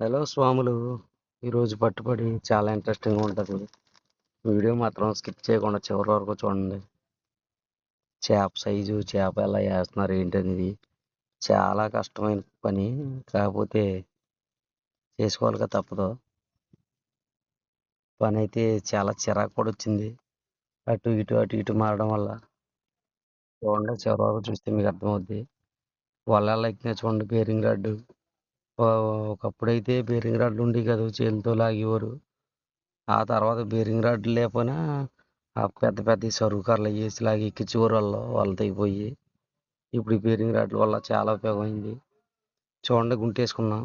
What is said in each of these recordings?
Hello స్వాములు. ఈరోజు పట్టుబడి చాలా ఇంట్రెస్టింగ్గా ఉంటుంది. వీడియో మాత్రం స్కిప్ చేయకుండా చివరి వరకు చూడండి. చేప సైజు చేప ఎలా వేస్తున్నారు ఏంటనేది చాలా కష్టమైన పని. కాకపోతే చేసుకోవాలిగా తప్పదు. పని అయితే చాలా చిరాకు కూడా వచ్చింది. అటు ఇటు అటు ఇటు మారడం వల్ల చూడండి చివరి వరకు చూస్తే మీకు అర్థమవుద్ది. వల్ల ఎక్కిన చూడండి బేరింగ్ రాడ్డు. ఒకప్పుడైతే బేరింగ్ రాడ్లు ఉండి కదా చేతితో లాగేవారు. ఆ తర్వాత బేరింగ్ రాడ్లు లేకపోయినా ఆ పెద్ద పెద్ద సరుకు కర్రలు వేసి లాగి ఎక్కించేవారు వాళ్ళు వాళ్ళతో అయిపోయి. ఇప్పుడు ఈ బేరింగ్ రాడ్ల వల్ల చాలా ఉపయోగమైంది. చూడండి గుంటేసుకున్నాం.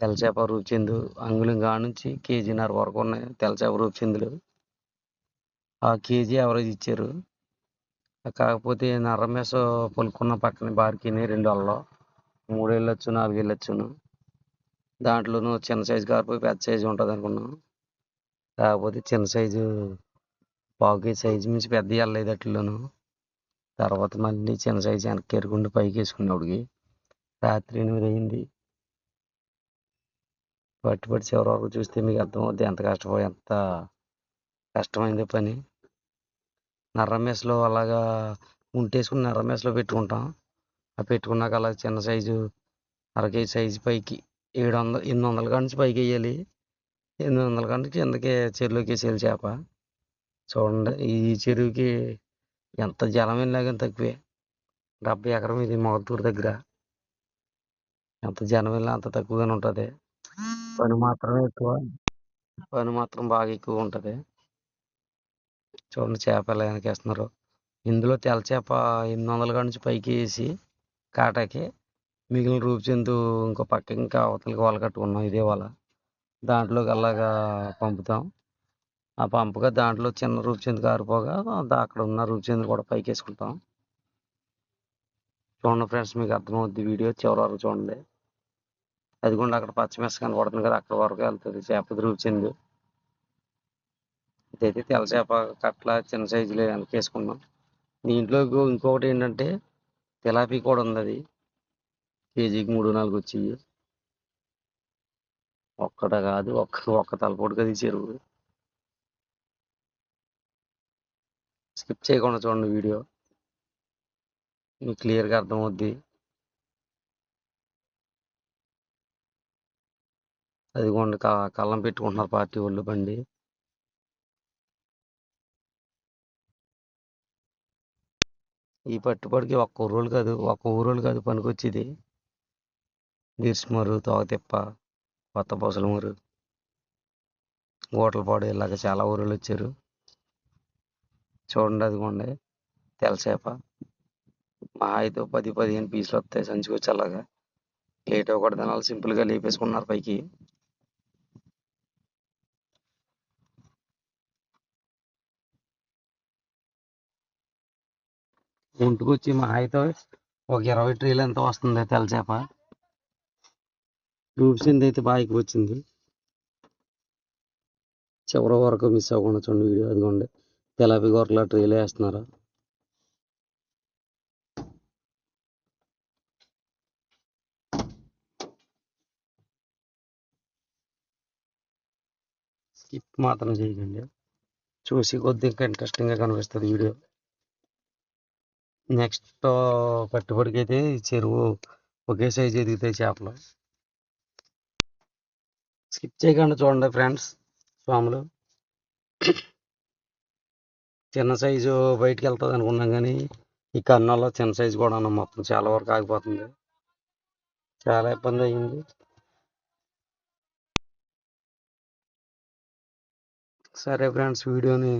తెల్లచేప రూపచిందు అంగుళం కాడ నుంచి కేజీన్నర వరకు ఉన్నాయి తెల్లచేప రూపచిందులు ఆ కేజీ ఎవరేజ్ ఇచ్చారు. కాకపోతే నర్రమేస పలుకున్న పక్కన బార్కిని రెండు అల్లం. మూడు వెళ్ళొచ్చు నాలుగు దాంట్లోనూ చిన్న సైజు కాకపోతే పెద్ద సైజు ఉంటుంది అనుకున్నాం కాకపోతే చిన్న సైజు పావు కేజీ సైజు మించి పెద్ద వెళ్ళలేదు అట్లోను. తర్వాత మళ్ళీ చిన్న సైజు వెనక్కి ఎరుకుండి పైకి వేసుకున్నప్పటికి రాత్రి ఎనిమిది అయింది. పట్టి పట్టి చివరి వరకు చూస్తే మీకు అర్థమవుద్ది ఎంత కష్టపో ఎంత కష్టమైంది పని. నర్రమేసలో అలాగా ఉంటేసుకుని నర్రమేసలో పెట్టుకుంటాం. ఆ పెట్టుకున్నాక అలా చిన్న సైజు అర కేజీ సైజు పైకి ఏడు వందలు ఎనిమిది వందల కాడ నుంచి పైకి వేయాలి. ఎనిమిది వందల కాడ నుంచి కిందకి చెరువులోకి వేసేయాలి చేప. చూడండి ఈ చెరువుకి ఎంత జలం వెళ్ళినా కానీ తక్కువే. డెబ్బై ఎకరం ఇది మొగతూరు దగ్గర. ఎంత జనం వెళ్ళినా అంత తక్కువగానే ఉంటుంది. పని మాత్రమే ఎక్కువ. పని మాత్రం బాగా ఎక్కువ ఉంటుంది. చూడండి చేప వెనకేస్తున్నారు. ఇందులో తెల్ల చేప ఎనిమిది వందల కాడ నుంచి పైకి వేసి కాటాకి మిగిలిన రూపుచెందు ఇంకో పక్క ఇంకా అవతలకి వల కట్టుకున్నాం ఇదే వల. దాంట్లోకి అలాగా పంపుతాం. ఆ పంపగా దాంట్లో చిన్న రూపుచెందు కారిపోగా అక్కడ ఉన్న రూపుచెందు కూడా పైకి వేసుకుంటాం చూడండి ఫ్రెండ్స్ మీకు అర్థమవుద్ది వీడియో చివరి వరకు చూడండి. అది కూడా అక్కడ పచ్చిమిరస కనబడుతుంది కదా అక్కడ వరకు వెళ్తుంది చేప రూపుచెందు ఇదైతే తెల్ల చేప కట్ల చిన్న సైజులో వెనకేసుకున్నాం. దీంట్లో ఇంకొకటి ఏంటంటే తిలాపీ కూడా ఉంది అది కేజీకి మూడు నాలుగు వచ్చి ఒక్కట కాదు ఒక్క ఒక్క తలపోటుగా తీసారు చెరువు స్కిప్ చేయకుండా చూడండి వీడియో. మీకు క్లియర్గా అర్థమవుద్ది. అదిగోండి కళ్ళం పెట్టుకుంటున్నారు పార్టీ వాళ్ళు బండి. ఈ పట్టుబడికి ఒక్క ఊరోళ్ళు కాదు ఒక్క ఊరోళ్ళు కాదు పనికొచ్చేది. గిర్స్మరు తోగతిప్ప కొత్త పొసలమూరు గోటలపాడు ఇలాగ చాలా ఊరులు వచ్చారు. చూడండి అదిగోండి తెల్లచేప మా అయితే పది పదిహేను పీసులు వస్తాయి సంచికొచ్చి అలాగా ప్లేట్ ఒకటి తినాలి సింపుల్గా లేపేసుకున్నారు పైకి. ఒంటికొచ్చి మా అయితే ఒక ఇరవై ట్రీలు ఎంత వస్తుంది తెల్లచేప చూసింది అయితే బాగా వచ్చింది. చివరి వరకు మిస్ అవ్వకుండా చూడండి వీడియో అదిగోండి తెలాపి గొర్రెల ట్రీలు వేస్తున్నారు. స్కిప్ మాత్రం చేయకండి. చూసి కొద్దిగా ఇంకా ఇంట్రెస్టింగ్గా కనిపిస్తుంది వీడియో. నెక్స్ట్ పట్టుబడికి అయితే చెరువు ఒకే సైజు ఎదుగుతాయి చేపలు. స్కిప్ చేయకుండా చూడండి ఫ్రెండ్స్ స్వాములు. చిన్న సైజు బయటికి వెళ్తుంది అనుకున్నాం కానీ ఈ కన్నంలో చిన్న సైజు కూడా ఉన్నాం. మొత్తం చాలా వరకు ఆగిపోతుంది. చాలా ఇబ్బంది అయ్యింది. సరే ఫ్రెండ్స్ వీడియోని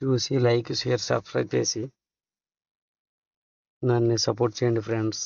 చూసి లైక్ షేర్ సబ్స్క్రైబ్ చేసి నన్ను సపోర్ట్ చేయండి ఫ్రెండ్స్